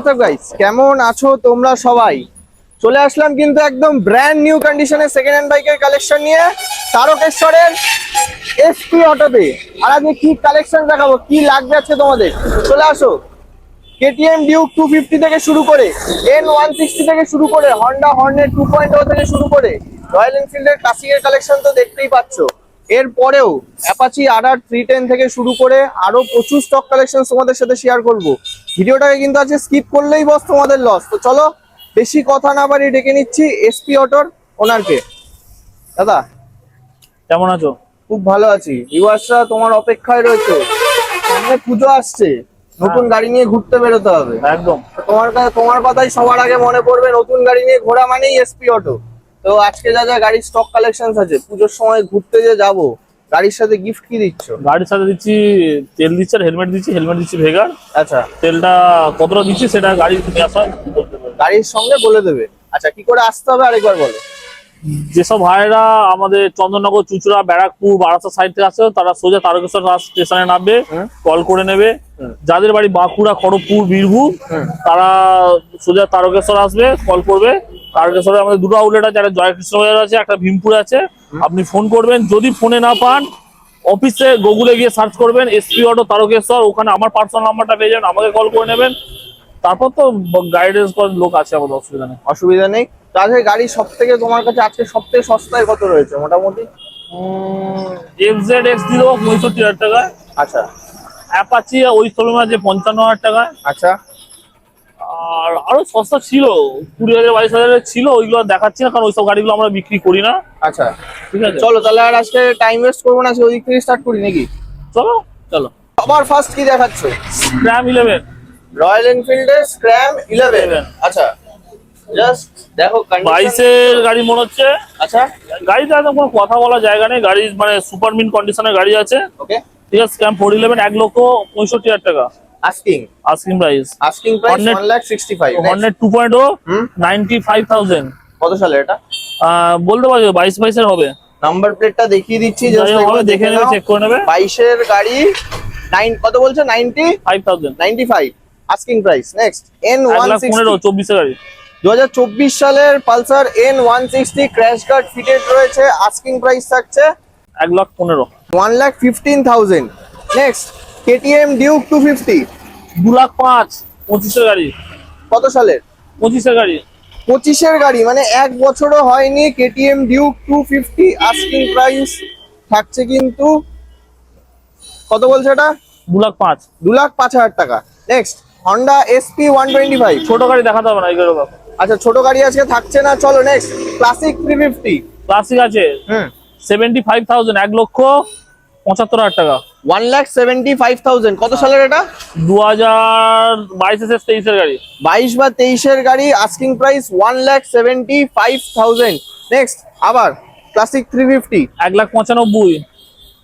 WhatsApp guys কেমন আছো তোমরা সবাই? চলে আসলাম কিন্তু একদম ব্র্যান্ড নিউ কন্ডিশনে সেকেন্ড হ্যান্ড বাইকের কালেকশন নিয়ে, তারকেশ্বরের এসপি অটোতে আর আজকে কি কালেকশন দেখাবো? কি লাগবে আছে তোমাদের? চলে আসো। কেটিএম ডিউক টু ফিফটি থেকে শুরু করে এন ওয়ান সিক্সটি থেকে শুরু করে Honda Hornet two point O থেকে শুরু করে রয়্যাল এনফিল্ডের ক্লাসিকের কালেকশন তো দেখতেই পাচ্ছ। এরপরেও অ্যাপাচি আর থ্রি টেন থেকে শুরু করে আরও প্রচুর স্টক কালেকশন তোমাদের সাথে শেয়ার করব। ভিডিওটাকে কিন্তু আজকে স্কিপ করলেই বস তোমাদের লস তো চলো বেশি কথা না বাড়ি ডেকে নিচ্ছি এসপি অটোর ওনারকে দাদা? কেমন আছো? খুব ভালো আছি। ভিউয়ার্সরা তোমার অপেক্ষায় রয়েছে। সামনে পুজো আসছে। নতুন গাড়ি নিয়ে ঘুরতে বেরোতে হবে। একদম। তোমার কাছে তোমার কথাই সবার আগে মনে পড়বে নতুন গাড়ি নিয়ে ঘোরা মানেই এসপি অটো তো আজকে যা যা গাড়ির স্টক কালেকশন আছে পুজোর সময় ঘুরতে যে যাব গাড়ির সাথে গিফট কি দিচ্ছ? গাড়ির সাথে দিচ্ছি তেল দিচ্ছি আর হেলমেট দিচ্ছি হেলমেট দিচ্ছি ভেগার আচ্ছা। তেলটা কতটা দিচ্ছি সেটা গাড়ি নিয়ে আসা। গাড়ির সঙ্গে বলে দেবে। আচ্ছা কি করে আসতে হবে আরেকবার বলো। যেসব ভাইয়েরা আমাদের চন্দননগর চুচুড়া ব্যারাকপুর বারাসা সাইড থেকে আসছে তারা সোজা তারকেশ্বর স্টেশনে নামবে কল করে নেবে। যাদের বাড়ি বাঁকুড়া খড়গপুর বীরভূম তারা সোজা তারকেশ্বর আসবে কল করবে। তারকেশ্বরে আমাদের দুটো আউটলেট আছে একটা জয়কৃষ্ণ বাজার আছে একটা ভীমপুর আছে। আপনি ফোন করবেন যদি ফোনে না পান অফিসে গুগলে গিয়ে সার্চ করবেন এসপি অটো তারকেশ্বর ওখানে আমার পার্সোনাল নাম্বারটা পেয়ে যাবেন আমাকে কল করে নেবেন। তারপর তো গাইডেন্স করার লোক আছে আমাদের অসুবিধা নেই। অসুবিধা নেই। তাহলে গাড়ি সব থেকে তোমার কাছে আজকে সব থেকে সস্তায় কত রয়েছে মোটামুটি? এফ জেড এক্স পঁয়ষট্টি হাজার টাকায়। আচ্ছা। অ্যাপাচি ওই তুলনায় যে পঞ্চান্ন হাজার টাকায়। আচ্ছা। আর আরও সস্তা ছিল কুড়ি হাজার বাইশ হাজারের ছিল ওইগুলো আর দেখাচ্ছি না কারণ ওইসব গাড়িগুলো আমরা বিক্রি করি না। আচ্ছা। ঠিক আছে? চলো তাহলে আর আজকে টাইম ওয়েস্ট করব না ওই দিক থেকে স্টার্ট করি নাকি? চলো চলো। আবার ফার্স্ট কি দেখাচ্ছ? স্ক্র্যাম ইলেভেন রয়্যাল এনফিল্ডের স্ক্র্যাম ইলেভেন 11 আচ্ছা জাস্ট দেখো বাইশের গাড়ি মনে হচ্ছে। আচ্ছা। গাড়িতে একদম কোনো কথা বলার জায়গা নেই গাড়ি মানে সুপার মিন কন্ডিশনের গাড়ি আছে। ওকে ঠিক আছে স্ক্র্যাম ফোর ইলেভেন এক লক্ষ পঁয়ষট্টি হাজার টাকা। Asking asking price asking price Hornet- 1 lakh 65 hundred two point O hmm. Five thousand কত সালে এটা? বলতে পারছ বাইশ বাইশের হবে। নাম্বার প্লেটটা দেখিয়ে দিচ্ছি জাস্ট একবার দেখে নেবে চেক করে নেবে। 22 এর গাড়ি 9 কত বলছে? 90 five thousand 95 asking price next এক লাখ পনেরো N160 চব্বিশের গাড়ি। 2024 সালের Pulsar N160 crash guard fitted রয়েছে। আস্কিং প্রাইস থাকছে এক লাখ পনেরো। One lakh fifteen thousand next KTM Duke two fifty দু লাখ পাঁচ পঁচিশের গাড়ি। কত সালের? পঁচিশের গাড়ি। পঁচিশের গাড়ি মানে এক বছরও হয়নি KTM Duke two fifty asking price থাকছে কিন্তু কত বলছে এটা? দু লাখ পাঁচ। দু লাখ পাঁচ হাজার টাকা। Next Honda SP one twenty five ছোট গাড়ি দেখাতে হবে না এগুলো আচ্ছা ছোট গাড়ি আজকে থাকছে না চলো next classic three fifty classic আছে। হুম। সেভেন্টি ফাইভ থাউজেন্ড এক লক্ষ পঁচাত্তর হাজার টাকা। One lakh seventy five thousand কত সালের এটা? দু হাজার বাইশ তেইশের গাড়ি। বাইশ বা তেইশের গাড়ি asking price one lakh seventy five thousand next আবার ক্লাসিক থ্রি ফিফটি এক লাখ পঁচানব্বই।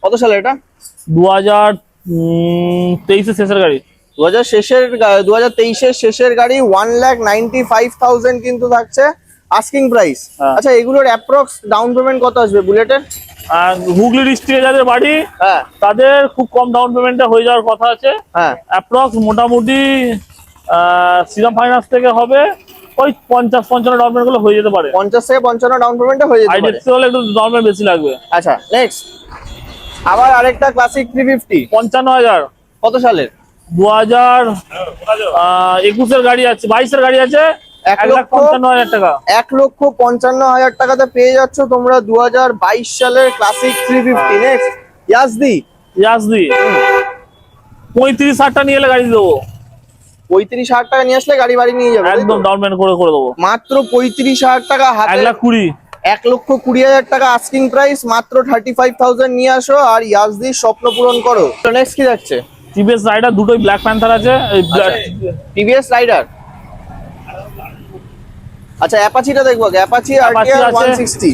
কত সালে এটা? দু হাজার তেইশের শেষের গাড়ি। দু হাজার শেষের দু হাজার তেইশের শেষের গাড়ি one lakh ninety five thousand কিন্তু থাকছে। আস্কিং প্রাইস হ্যাঁ। আচ্ছা এগুলোর অ্যাপ্রক্স ডাউন পেমেন্ট কত আসবে বুলেটের? হুগলি ডিস্ট্রিক্টে যাদের বাড়ি হ্যাঁ। তাদের খুব কম ডাউন পেমেন্টে হয়ে যাওয়ার কথা আছে। হ্যাঁ। অ্যাপ্রক্স মোটামুটি শ্রীরাম ফাইন্যান্স থেকে হবে ওই পঞ্চাশ পঞ্চান্ন ডাউন পেমেন্টগুলো হয়ে যেতে পারে। পঞ্চাশ থেকে পঞ্চান্ন ডাউন পেমেন্টে হয়ে যেতে পারে। হলে একটু ডাউন পেমেন্ট বেশি লাগবে। আচ্ছা নেক্সট আবার আরেকটা ক্লাসিক থ্রি ফিফটি পঞ্চান্ন হাজার। কত সালের? দু হাজার একুশের গাড়ি আছে বাইশের গাড়ি আছে এক লক্ষ- হাজার টাকা। এক লক্ষ পঞ্চান্ন হাজার টাকাতে পেয়ে যাচ্ছ তোমরা দু হাজার বাইশ সালের classic three fifty next Yezdi Yezdi পঁয়ত্রিশ ষাটটা নিয়ে এলে গাড়ি দেবো। পঁয়ত্রিশ হাজার টাকা নিয়ে আসলে গাড়ি বাড়ি নিয়ে যাবে একদম ডাউন পেমেন্ট করে করে দেবো। মাত্র পঁয়ত্রিশ হাজার টাকা এক লাখ কুড়ি। এক লক্ষ কুড়ি হাজার টাকা আস্কিং প্রাইস মাত্র থার্টি ফাইভ থাউজেন্ড নিয়ে আসো আর ইয়াসদির স্বপ্ন পূরণ করো। নেক্সট কি যাচ্ছে? টিভিএস রাইডার দুটোই ব্ল্যাক প্যান্থার আছে টিভিএস রাইডার আচ্ছা অ্যাপাচিটা দেখব অ্যাপাচি আর Apache আছে। ওয়ান সিক্সটি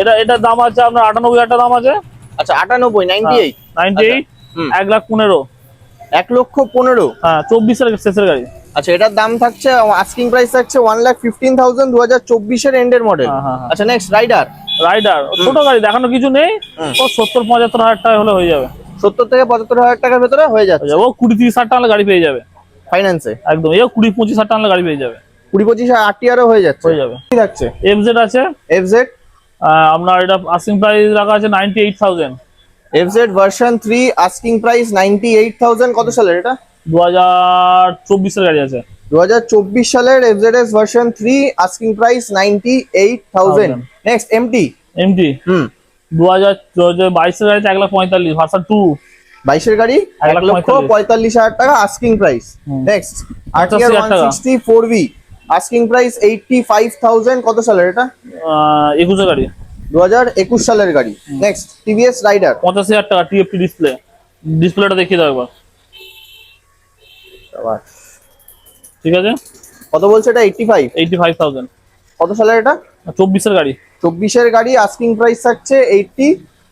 এটা এটার দাম আছে আপনার আটানব্বই হাজার টাকা দাম আছে। আচ্ছা আটানব্বই ninety eight ninety eight hmm. এক লাখ পনেরো। এক লক্ষ পনেরো? হ্যাঁ চব্বিশের শেষের গাড়ি। আচ্ছা এটার দাম থাকছে আস্কিং প্রাইস থাকছে ওয়ান লাখ ফিফটিন থাউজেন্ড দু হাজার চব্বিশের এন্ডের মডেল হ্যাঁ, হ্যাঁ, হ্যাঁ। আচ্ছা নেক্সট রাইডার রাইডার ছোট গাড়ি দেখানো কিছু নেই। ও সত্তর পঁচাত্তর হাজার টাকা হলে হয়ে যাবে। সত্তর থেকে পঁচাত্তর হাজার টাকার ভেতরে হয়ে যাচ্ছে। ও কুড়ি তিরিশ হাজার টাকা গাড়ি পেয়ে যাবে। ফাইন্যান্সে একদম এই কুড়ি পঁচিশ হাজার টাকা গাড়ি পেয়ে যাবে। কুড়ি পঁচিশ আরটিআরও হয়ে যাচ্ছে। হয়ে যাবে। কি থাকছে? এফজেড আছে। এফজেড আপনার এটা আস্কিং প্রাইস রাখা আছে ninety eight thousand FZ version three asking price ninety eight thousand কত সালের এটা? দু হাজার চব্বিশের গাড়ি আছে। দু হাজার চব্বিশ সালের FZS version three asking price ninety eight thousand next MT MT hmm. দু হাজার বাইশের গাড়ি আছে এক লাখ পঁয়তাল্লিশ ভার্সন টু বাইশের গাড়ি এক লক্ষ পঁয়তাল্লিশ। হাজার টাকা asking price next. Sixty four V asking price eighty five thousand কত সালের এটা? একুশে গাড়ি। দু হাজার একুশ সালের গাড়ি। নেক্সট টিভিএস রাইডার পঁচাশি হাজার টাকা টিএফটি ডিসপ্লে ডিসপ্লেটা দেখিয়ে দাও একবার। ঠিক আছে? কত বলছে এটা? Eighty five eighty five thousand কত সালের এটা? চব্বিশের গাড়ি। চব্বিশের গাড়ি আস্কিং প্রাইস থাকছে eighty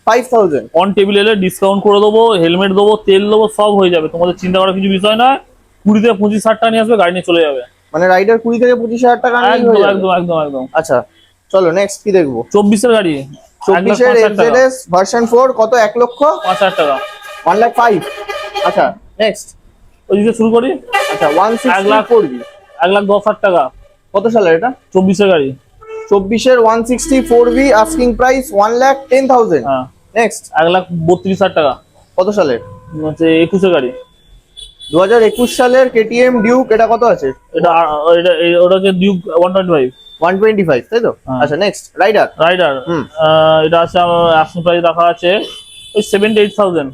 five thousand on table এলে ডিসকাউন্ট করে দেবো হেলমেট দেবো তেল দেবো সব হয়ে যাবে। তোমাদের চিন্তা করার কিছু বিষয় নয়। কুড়ি থেকে পঁচিশ হাজার টাকা নিয়ে আসবে গাড়ি নিয়ে চলে যাবে। মানে রাইডার কুড়ি থেকে পঁচিশ হাজার টাকা একদম একদম একদম একদম। আচ্ছা চলো নেক্সট কি দেখব? চব্বিশের গাড়ি এক চব্বিশের এফজেডএস ভার্সন ফোর কত? এক লক্ষ? পাঁচ হাজার টাকা। ওয়ান লাখ ফাইভ আচ্ছা নেক্সট ওইদিকে শুরু করি? আচ্ছা ওয়ান এক সিক্স লাখ ফোর এক লাখ দশ হাজার টাকা। কত সালের এটা? চব্বিশের গাড়ি। চব্বিশের one sixty four V asking price one lakh ten thousand হ্যাঁ। নেক্সট এক লাখ বত্রিশ হাজার টাকা। কত সালের? হচ্ছে একুশের গাড়ি। দু হাজার একুশ সালের কেটিএম ডিউক এটা কত আছে? এটা এটা এ- ওটা হচ্ছে Duke one twenty five one twenty five তাই তো? হ্যাঁ। আচ্ছা নেক্সট রাইডার রাইডার এটা আছে আমার অ্যাকশন প্রাইস রাখা আছে। ওই সেভেন্টি এইট থাউজেন্ড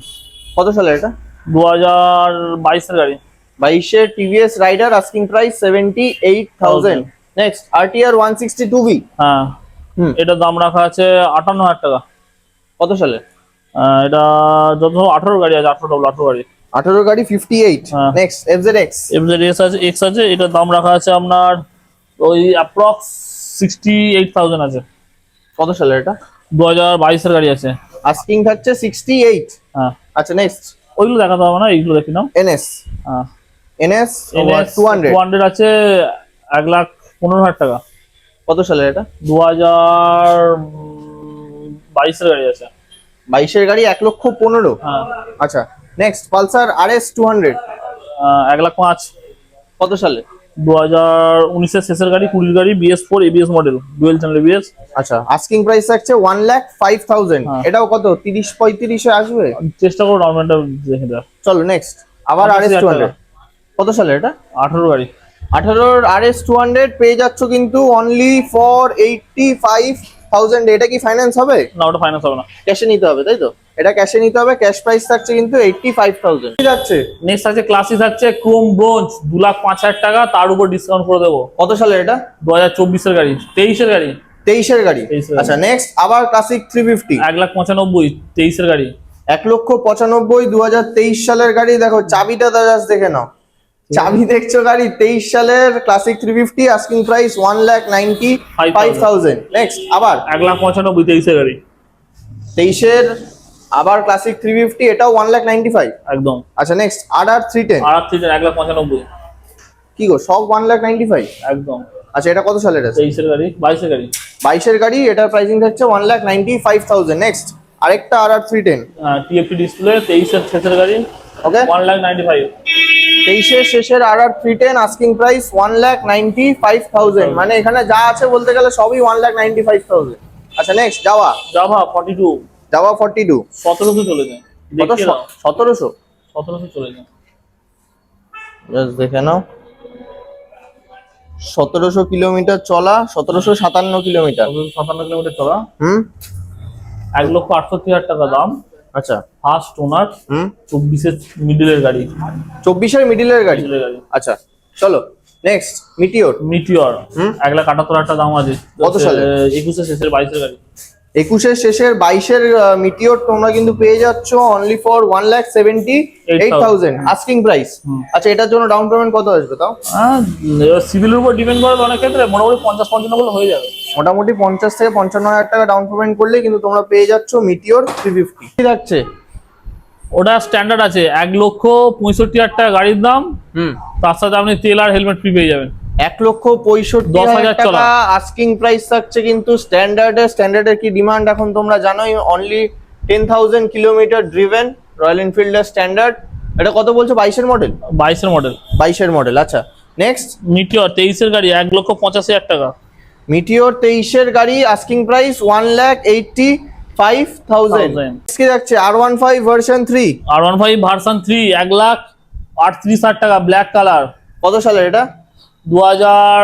কত সালের এটা? দু হাজার বাইশের গাড়ি। বাইশের TVS Raider asking price seventy eight thousand next RTR one sixty two V হ্যাঁ। এটার দাম রাখা আছে আটান্ন হাজার টাকা। কত সালে? এটা যত আঠারো গাড়ি আছে আঠারো ডবল আঠারো গাড়ি। আঠারো গাড়ি ফিফটি এইট হ্যাঁ। Next FZ X FZ S আছে এক্স আছে এটার দাম রাখা আছে আপনার ওই অ্যাপ্রক্স সিক্সটি এইট থাউজেন্ড আছে। কত সালের এটা? দু হাজার বাইশের গাড়ি আছে। আস্কিং থাকছে সিক্সটি এইট হ্যাঁ। আচ্ছা নেক্সট ওইগুলো দেখাতে হবে না এইগুলো দেখি নাও। এনএস হ্যাঁ। হান্ড্রেড টু হান্ড্রেড আছে এক লাখ পনেরো হাজার টাকা। কত সালের এটা? দু হাজার বাইশের গাড়ি আছে। বাইশের গাড়ি এক লক্ষ পনেরো। হ্যাঁ। আচ্ছা next Pulsar R S two hundred ah, এক লাখ পাঁচ। কত সালে? দু হাজার উনিশের শেষের গাড়ি কুড়ির গাড়ি BS four ABS model dual channel ABS আচ্ছা আস্কিং প্রাইস থাকছে ওয়ান লাখ ফাইভ থাউজেন্ড। এটাও কত? তিরিশ পঁয়ত্রিশে আসবে? চেষ্টা করো নর্মালটা দেখে দেওয়ার চলো নেক্সট আবার আর এস টু হান্ড্রেড কত সালে এটা? আঠারো গাড়ি। আঠারোর আর এস টু হান্ড্রেড পেয়ে যাচ্ছ কিন্তু only for eighty five thousand এটা কি ফাইন্যান্স হবে? না ওটা ফাইন্যান্স হবে না। ক্যাশে নিতে হবে তাই তো? এটা ক্যাশে নিতে হবে ক্যাশ প্রাইস থাকছে কিন্তু এইটটি ফাইভ থাউজেন্ড যাচ্ছে? নেক্সট আছে ক্লাসিক থাকছে ক্রোম ব্রোঞ্জ দু লাখ পাঁচ হাজার টাকা তার উপর ডিসকাউন্ট করে দেবো। কত সালে এটা? দু হাজার চব্বিশের গাড়ি তেইশের গাড়ি। তেইশের গাড়ি? 23 এর আচ্ছা নেক্সট আবার ক্লাসিক থ্রি ফিফটি এক লাখ পঁচানব্বই তেইশের গাড়ি। এক লক্ষ পঁচানব্বই দু সালের গাড়ি দেখো চাবিটা দাদাস দেখে নাও। চাবি দেখছ গাড়ি তেইশ সালের classic three fifty asking price one lakh ninety five thousand next আবার। এক লাখ পঁচানব্বই তেইশের গাড়ি। তেইশের আবার ক্লাসিক থ্রি ফিফটি এটাও ওয়ান লাখ নাইনটি ফাইভ একদম। আচ্ছা next R R three ten R three এক লাখ পঁচানব্বই। কি গো সব ওয়ান লাখ নাইনটি ফাইভ একদম। আচ্ছা এটা কত সালের আছে? তেইশের গাড়ি বাইশের গাড়ি। বাইশের গাড়ি এটার প্রাইসিং থাকছে one lakh ninety five thousand next আরেকটা R R three ten TFT display তেইশের শেষের গাড়ি। Okay one lakh ninety five তেইশের শেষের R R three ten asking price one lakh ninety five thousand মানে এখানে যা আছে বলতে গেলে সবই one lakh ninety five thousand আচ্ছা নেক্সট যাওয়া জাভা ফর্টি টু যাওয়া ফর্টি টু সতেরোশো চলে যায়। সতেরোশো? সতেরোশো চলে যায়। দেখে নাও। সতেরোশো কিলোমিটার চলা সতেরোশো সাতান্ন কিলোমিটার। সাতান্ন কিলোমিটার চলা। হুম? এক লক্ষ আটষট্টি হাজার টাকা দাম। আচ্ছা। First owner hmm? চব্বিশের মিডিলের গাড়ি। চব্বিশের মিডিলের গাড়ি? মিডিলের গাড়ি। আচ্ছা চলো নেক্সট মিটিওর মিটিওর হুম। এক লাখ আটাত্তর হাজার টাকা দাম আছে। কত সালে? একুশে শেষের বাইশের গাড়ি। একুশের শেষের বাইশের মিটিওর তোমরা কিন্তু পেয়ে যাচ্ছ only for one lakh seventy eight thousand asking price আচ্ছা এটার জন্য ডাউন পেমেন্ট কত আসবে তাও? হ্যাঁ সিভিলের উপর ডিপেন্ড করে অনেক ক্ষেত্রে মোটামুটি পঞ্চাশ পঞ্চান্ন হয়ে যাবে। মোটামুটি পঞ্চাশ থেকে পঞ্চান্ন হাজার টাকা ডাউন পেমেন্ট করলে কিন্তু তোমরা পেয়ে যাচ্ছ মিটিওর থ্রি ফিফটি কি থাকছে? ওটা স্ট্যান্ডার্ড আছে এক লক্ষ পঁয়ষট্টি হাজার টাকা গাড়ির দাম। হুম। তার সাথে আপনি তেল আর হেলমেট ফ্রি পেয়ে যাবেন। এক লক্ষ পঁয়ষট্টি হাজার টাকা আস্কিং প্রাইস থাকছে কিন্তু স্ট্যান্ডার্ডের স্ট্যান্ডার্ডের কি ডিমান্ড এখন তোমরা জানোই only ten thousand kilometre driven Royal এনফিল্ডের standard এটা কত বলছো বাইশের মডেল বাইশের মডেল বাইশের মডেল আচ্ছা। নেক্সট মিটিওর তেইশের গাড়ি এক লক্ষ পঁচাশি হাজার টাকা। মিটিওর তেইশের গাড়ি asking price one lakh eighty five thousand কি যাচ্ছে R one five version three R one five version three এক লাখ আটত্রিশ হাজার টাকা ব্ল্যাক কালার কত সালের এটা? দু হাজার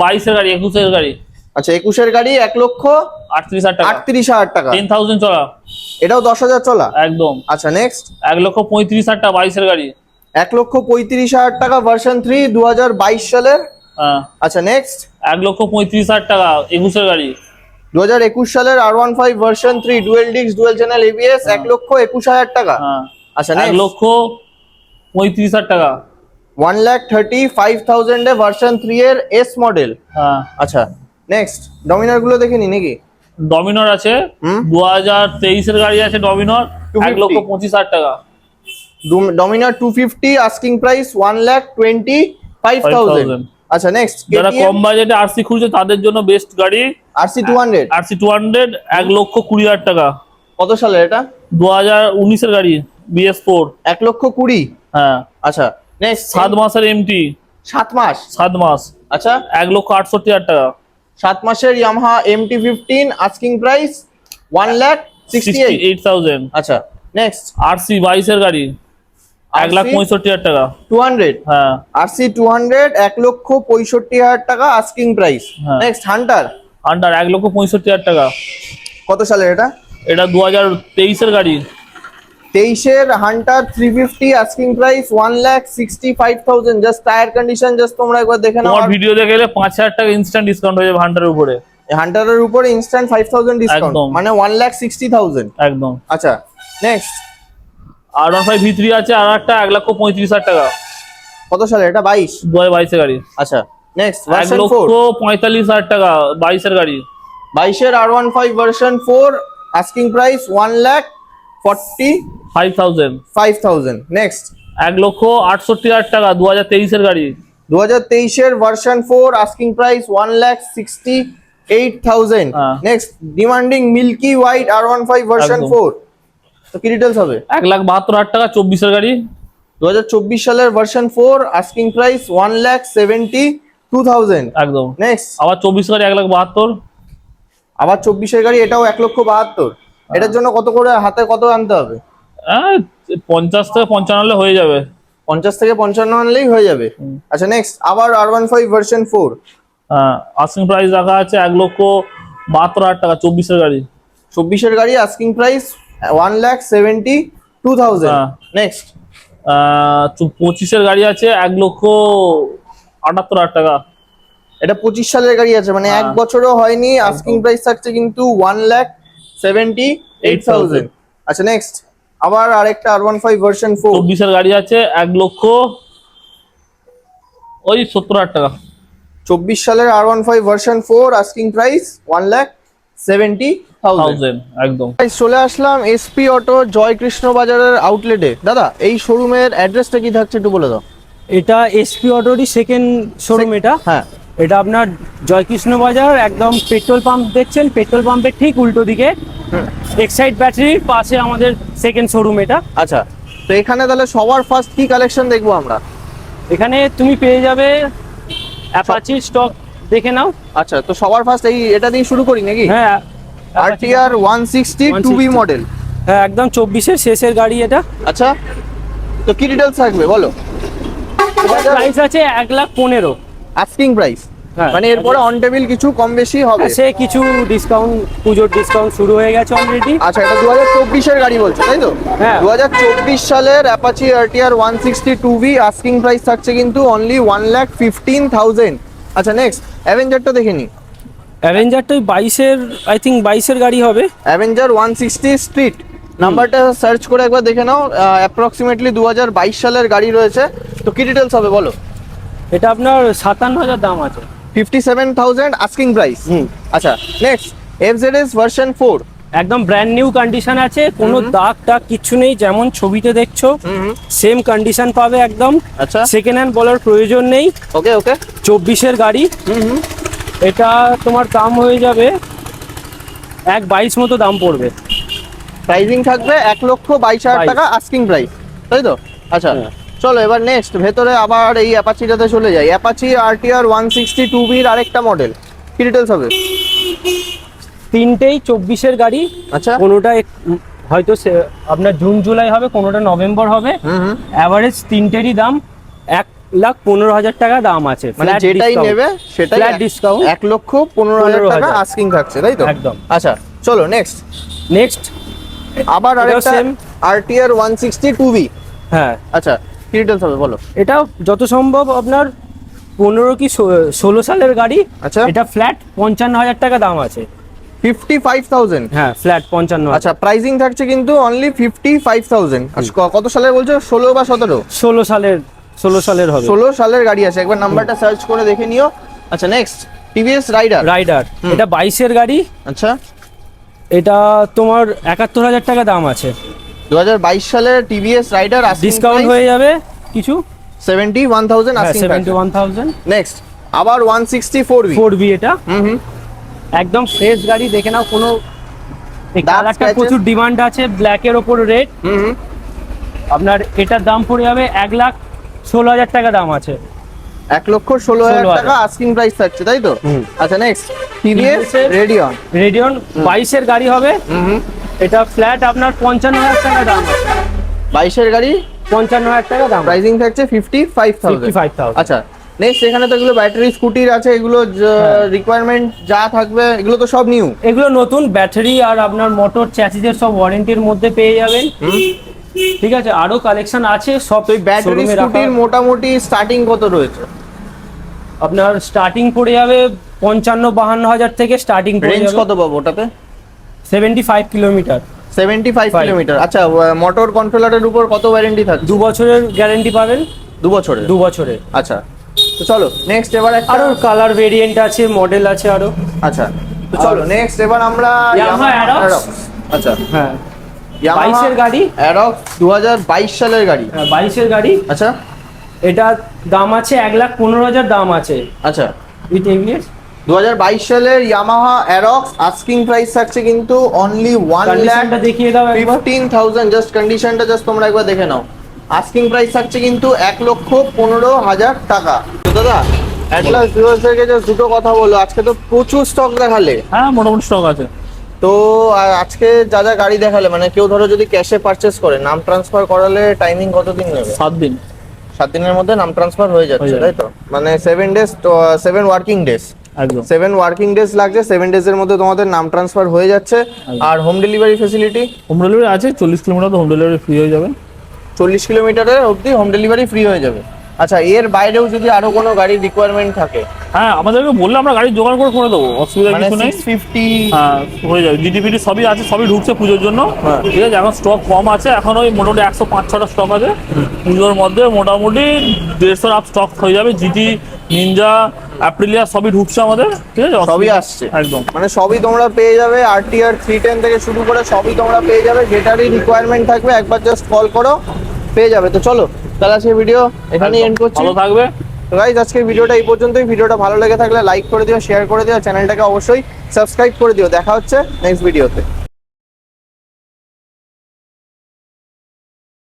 বাইশের গাড়ি একুশের গাড়ি। আচ্ছা একুশের গাড়ি এক লক্ষ আটত্রিশ হাজার টাকা। আটত্রিশ হাজার টাকা। টেন থাউজেন্ড চলা। এটাও দশ হাজার চলা? একদম। আচ্ছা নেক্সট এক লক্ষ পঁয়ত্রিশ হাজার টাকা বাইশের গাড়ি। এক লক্ষ পঁয়ত্রিশ হাজার টাকা ভার্সন থ্রি দু হাজার বাইশ সালের? হ্যাঁ। আচ্ছা নেক্সট এক লক্ষ পঁয়ত্রিশ হাজার টাকা একুশের গাড়ি। দু হাজার একুশ সালের R one five version three dual ডিক্স ডুয়েল চ্যানেল এবিএস এক লক্ষ একুশ হাজার টাকা। হ্যাঁ। আচ্ছা এক লক্ষ পঁয়ত্রিশ হাজার টাকা। ওয়ান ল্যাক থার্টি ফাইভ থাউজেন্ডে ভার্সন থ্রি এর এস মডেল হ্যাঁ। আচ্ছা নেক্সট ডমিনারগুলো দেখিনি নাকি? ডমিনর আছে। দু হাজার তেইশের গাড়ি আছে ডমিনর এক লক্ষ পঁচিশ হাজার টাকা। Dominar two fifty asking price one lakh twenty five thousand আচ্ছা নেক্সট যারা কম বাজেটে আরসি খুঁজছে তাদের জন্য বেস্ট গাড়ি। RC two hundred RC two hundred এক লক্ষ কুড়ি হাজার টাকা। কত সালের এটা? দু হাজার উনিশের গাড়ি বিএস ফোর এক লক্ষ কুড়ি? হ্যাঁ। আচ্ছা নেক্সট সাত মাসের এমটি সাত মাস। সাত মাস। আচ্ছা। এক লক্ষ আটষট্টি হাজার টাকা। সাত মাসের Yamaha MT fifteen asking price one lakh sixty eight thousand আচ্ছা নেক্সট আরসি বাইশের গাড়ি। এক লাখ পঁয়ষট্টি হাজার টাকা। টু হান্ড্রেড হ্যাঁ। আরসি টু হান্ড্রেড এক লক্ষ পঁয়ষট্টি হাজার টাকা asking price. Next Hunter under এক লক্ষ পঁয়ষট্টি হাজার টাকা। কত সালের এটা? এটা দু হাজার তেইশের গাড়ি। তেইশের Hunter three fifty asking price one lakh sixty five thousand just tyre condition just তোমরা একবার দেখে নাও ভিডিও দেখে গেলে পাঁচ হাজার টাকা ইনস্ট্যান্ট ডিসকাউন্ট হয়ে যাবে হান্ডারের উপরে। হান্টারের উপরে ইনস্ট্যান্ট ফাইভ থাউজেন্ড ডিসকাউন্ট মানে ওয়ান ল্যাক সিক্সটি থাউজেন্ড একদম। আচ্ছা next R one five V three আছে আর একটা এক লক্ষ পঁয়ত্রিশ হাজার টাকা। কত সালে? এটা বাইশ? দু হাজার বাইশের গাড়ি। আচ্ছা নেক্সট এক লক্ষ পঁয়তাল্লিশ হাজার টাকা বাইশের গাড়ি। বাইশের R one five version four asking price one lakh forty five thousand. Five thousand. Next এক লক্ষ আটষট্টি হাজার টাকা দু হাজার তেইশের গাড়ি। দু হাজার তেইশের version four asking price one lakh sixty eight thousand হ্যাঁ। Next demanding milky white R one five version four তো কি ডিটেলস হবে? এক লাখ বাহাত্তর হাজার টাকা চব্বিশের গাড়ি। দু হাজার চব্বিশ সালের version four asking price one lakh seventy two thousand একদম। নেক্সট আবার চব্বিশ গাড়ি এক লাখ বাহাত্তর। আবার চব্বিশের গাড়ি এটাও এক লক্ষ বাহাত্তর। এটার জন্য কত করে হাতে কত আনতে হবে? হ্যাঁ পঞ্চাশ থেকে পঞ্চান্ন হলে হয়ে যাবে। পঞ্চাশ থেকে পঞ্চান্ন আনলেই হয়ে যাবে। আচ্ছা নেক্সট আবার R one five version four হ্যাঁ আস্কিং প্রাইস রাখা আছে এক লক্ষ বাহাত্তর হাজার টাকা চব্বিশের গাড়ি। চব্বিশের গাড়ি asking price one lakh seventy two thousand হ্যাঁ। নেক্সট পঁচিশের গাড়ি আছে এক লক্ষ আটাত্তর হাজার টাকা। এটা পঁচিশ সালের গাড়ি আছে মানে এক হ্যাঁ। বছরও হয়নি আস্কিং প্রাইস থাকছে কিন্তু one lakh seventy eight thousand আচ্ছা নেক্সট আবার আরেকটা R one five version four চব্বিশের গাড়ি আছে এক লক্ষ ওই সত্তর হাজার টাকা। চব্বিশ সালের R one five version four asking price one lakh seventy thousand thousand একদম। চলে আসলাম এসপি অটো জয় কৃষ্ণ বাজারের আউটলেটে দাদা এই শোরুমের অ্যাড্রেসটা কি থাকছে একটু বলে দাও। এটা এসপি অটোরই সেকেন্ড শোরুম এটা। হ্যাঁ। এটা আপনার জয়কৃষ্ণ বাজার একদম পেট্রোল পাম্প দেখছেন? পেট্রোল পাম্পের ঠিক উল্টো দিকে। এক্সাইড ব্যাটারির পাশে আমাদের সেকেন্ড শোরুম এটা। আচ্ছা তো এখানে তাহলে সবার ফার্স্ট কি কালেকশন দেখব আমরা? এখানে তুমি পেয়ে যাবে অ্যাপাচি স্টক দেখে নাও। আচ্ছা তো সবার ফার্স্ট এই এটা দিয়ে শুরু করি নাকি? হ্যাঁ RTR one sixty two B model হ্যাঁ একদম চব্বিশের শেষের গাড়ি এটা। আচ্ছা তো কি ডিটেলস থাকবে বলো? প্রাইস আছে এক লাখ পনেরো। Asking price. মানে এরপরে অন টেবিল কিছু কম বেশি হবে। সে কিছু ডিসকাউন্ট পুজোর ডিসকাউন্ট শুরু হয়ে গেছে অলরেডি আচ্ছা এটা দু হাজার চব্বিশের গাড়ি বলছো তাই তো? হ্যাঁ। দু হাজার চব্বিশ সালের Apache RTR one sixty two B asking price থাকছে কিন্তু only one lakh fifteen thousand আচ্ছা নেক্সট অ্যাভেঞ্জারটা দেখে নি। অ্যাভেঞ্জারটা বাইশের আই থিঙ্ক বাইশের গাড়ি হবে। অ্যাভেঞ্জার ওয়ান সিক্সটি স্ট্রিট নাম্বারটা সার্চ করে একবার দেখে নাও অ্যাপ্রক্সিমেটলি দু হাজার বাইশ সালের গাড়ি রয়েছে। তো কি ডিটেলস হবে বলো? এটা আপনার সাতান্ন হাজার দাম আছে। Fifty seven thousand asking price hmm. আচ্ছা next F Z S version four একদম ব্র্যান্ড নিউ কন্ডিশন আছে কোনো দাগ টাগ কিচ্ছু নেই যেমন ছবিতে দেখছ সেম কন্ডিশন পাবে একদম। আচ্ছা। সেকেন্ড হ্যান্ড বলার প্রয়োজন নেই। ওকে ওকে চব্বিশের গাড়ি। এটা তোমার দাম হয়ে যাবে এক বাইশ মতো দাম পড়বে। প্রাইজিং থাকবে এক লক্ষ বাইশ হাজার টাকা আস্কিং প্রাইস তাই তো? আচ্ছা। হ্যাঁ। চলো এবার নেক্সট ভেতরে আবার এই অ্যাপাচিটাতে চলে যাই। Apache RTR one sixty two বির আরেকটা মডেল কি ডিটেলস হবে? তিনটেই চব্বিশের গাড়ি। আচ্ছা। কোনোটা হয়তো আপনার জুন জুলাই হবে কোনোটা নভেম্বর হবে। অ্যাভারেজ তিনটেরই দাম। এক লাখ পনেরো হাজার টাকা দাম আছে। মানে যেটাই নেবে সেটাই ডিসকাউন্ট এক- লক্ষ পনেরো হাজার টাকা আস্কিং থাকছে তাই তো? একদম। আচ্ছা চলো নেক্সট নেক্সট আবার আরেকটা RTR one sixty two B হ্যাঁ। আচ্ছা ডিটেলস হবে বলো। এটাও যত সম্ভব আপনার পনেরো কি ষোলো সালের গাড়ি। আচ্ছা। এটা ফ্ল্যাট পঞ্চান্ন হাজার টাকা দাম আছে। ফিফটি ফাইভ থাউজেন্ড হ্যাঁ ফ্ল্যাট পঞ্চান্ন আচ্ছা প্রাইসিং থাকছে কিন্তু অনলি ফিফটি ফাইভ থাউজেন্ড কত সালের বলছো? ষোলো বা সতেরো? ষোলো সালের ষোলো সালের হবে। ষোলো সালের গাড়ি আছে। একবার নাম্বারটা সার্চ করে দেখে নিও। আচ্ছা নেক্সট টিভিএস রাইডার রাইডার এটা বাইশের গাড়ি। আচ্ছা। এটা তোমার একাত্তর হাজার টাকা দাম আছে। দু হাজার বাইশ সালের টিভিএস রাইডার ডিসকাউন্ট হয়ে যাবে কিছু? Seventy one thousand seventy one thousand next আবার one sixty four four B এটা? হুম হুম। একদম ফ্রেশ গাড়ি দেখে নাও কোনো কালারটা প্রচুর ডিমান্ড আছে ব্ল্যাকের ওপর রেড হুম আপনার এটার দাম পড়ে যাবে এক লাখ ষোলো হাজার টাকা দাম আছে। এক লক্ষ ষোলো হাজার 16,000 টাকা আস্কিং প্রাইস থাকছে তাই তো? আচ্ছা নেক্সট টিভিএস রেডিয়ন রেডিয়ন বাইশের গাড়ি হবে। হুম। এটা ফ্ল্যাট আপনার পঞ্চান্ন হাজার টাকা দাম। বাইশের গাড়ি? পঞ্চান্ন হাজার টাকা দাম। প্রাইসিং থাকছে fifty five thousand five thousand আচ্ছা নেক্সট এখানে তো এগুলো ব্যাটারি স্কুটির আছে এগুলো হ্যাঁ। রিকোয়ারমেন্ট যা থাকবে এগুলো তো সব নিউ এগুলো নতুন ব্যাটারি আর আপনার মোটর চ্যাসিসের সব ওয়ারেন্টির মধ্যে পেয়ে যাবেন। ঠিক আছে আরও কালেকশন আছে সব এই ব্যাটারি স্কুটির মোটামুটি স্টার্টিং কত রয়েছে? আপনার স্টার্টিং পড়ে যাবে পঞ্চান্ন বাহান্ন হাজার থেকে স্টার্টিং রেঞ্জ কত পাবো ওটাতে? Seventy five kilometre. Seventy five. Kilometre. আচ্ছা মোটর কন্ট্রোলারের উপর কত ওয়ারেন্টি থাকছে? দু বছরের গ্যারেন্টি পাবেন? দু বছরের? দু বছরের। আচ্ছা তো চলো নেক্সট এবার আরও কালার ভেরিয়েন্ট আছে মডেল আছে আরও। আচ্ছা তো চলো নেক্সট এবার আমরা। আচ্ছা। হ্যাঁ। বাইশের গাড়ি? Aerox দু হাজার বাইশ সালের গাড়ি। বাইশের গাড়ি। আচ্ছা। এটা দাম আছে এক লাখ পনেরো হাজার দাম আছে। আচ্ছা। উইথ এভিএস দু হাজার বাইশ সালের ইয়ামাহা অ্যারক্স আস্কিং প্রাইস থাকছে কিন্তু অনলি ওয়ান ল্যাক দেখিয়ে দাও ফিফটিন থাউজেন্ড জাস্ট কন্ডিশনটা জাস্ট তোমরা একবার দেখে নাও। আস্কিং প্রাইস থাকছে কিন্তু এক লক্ষ পনেরো হাজার টাকা। তো দাদা অ্যাটলাস ভিউয়ার্সদেরকে জাস্ট দুটো কথা বলো আজকে তো প্রচুর স্টক দেখালে। হ্যাঁ মোটামুটি স্টক আছে। তো আজকে যা যা গাড়ি দেখালে মানে কেউ ধরো যদি ক্যাশে পারচেস করে নাম ট্রান্সফার করালে টাইমিং কতদিন নেবে? সাত দিন। সাত দিনের মধ্যে নাম ট্রান্সফার হয়ে যাচ্ছে তাই তো? মানে seven days seven working days একদম। সেভেন ওয়ার্কিং ডেজ লাগছে সেভেন ডেজের মধ্যে তোমাদের নাম ট্রান্সফার হয়ে যাচ্ছে। আর home delivery facility home delivery আছে চল্লিশ কিলোমিটার হোম ডেলিভারি ফ্রি হয়ে যাবে। চল্লিশ কিলোমিটারের অবধি হোম ডেলিভারি ফ্রি হয়ে যাবে। আচ্ছা এর বাইরেও যদি আরও কোনো গাড়ির রিকোয়ারমেন্ট থাকে? হ্যাঁ আমাদেরকে বললে আমরা গাড়ি জোগাড় করে করে দেবো অসুবিধা মানে কিছু নেই। ফিফটি হ্যাঁ হয়ে যাবে। জিডিপিটি সবই আছে সবই ঢুকছে পুজোর জন্য। হ্যাঁ। ঠিক আছে এখন স্টক কম আছে এখন ওই মোটামুটি একশো পাঁচ ছটা স্টক আছে। পুজোর মধ্যে মোটামুটি দেড়শোর আপ স্টক হয়ে যাবে। জিটি নিনজা অ্যাপ্রিলিয়া সবই ঢুকছে আমাদের ঠিক আছে? সবই আসছে। একদম। মানে সবই তোমরা পেয়ে যাবে আর টি আর থ্রি টেন থেকে শুরু করে সবই তোমরা পেয়ে যাবে। যেটারই রিকোয়ারমেন্ট থাকবে একবার জাস্ট কল করো পেয়ে যাবে। তো চলো তাহলে আজকে ভিডিও এখানেই এন্ড করছি। ভালো থাকবে। তো গাইজ আজকের ভিডিওটা এই পর্যন্তই। ভিডিওটা ভালো লেগে থাকলে লাইক করে দিও শেয়ার করে দিও চ্যানেলটাকে অবশ্যই সাবস্ক্রাইব করে দিও। দেখা হচ্ছে নেক্সট ভিডিওতে